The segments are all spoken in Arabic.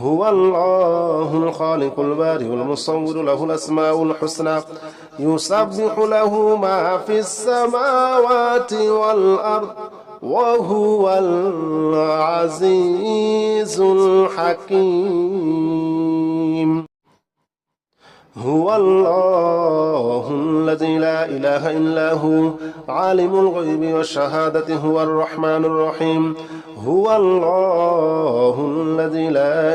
هو الله الخالق البارئ المصور له الأسماء الحسنى يسبح له ما في السماوات والأرض وهو العزيز الحكيم. هو الله الذي لا إله إلا هو عالم الغيب والشهادة هو الرحمن الرحيم. هو الله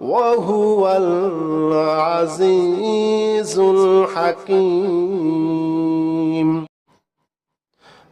وهو العزيز الحكيم.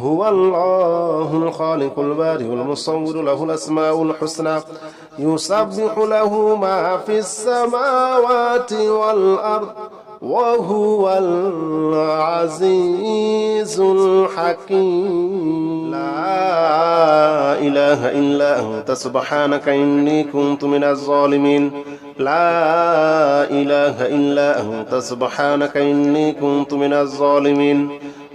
هو الله الخالق البارئ المصور له الأسماء الحسنى يسبح له ما في السماوات والأرض وهو العزيز الحكيم. لا إله إلا أنت سبحانك إني كنت من الظالمين. لا إله إلا أنت سبحانك إني كنت من الظالمين.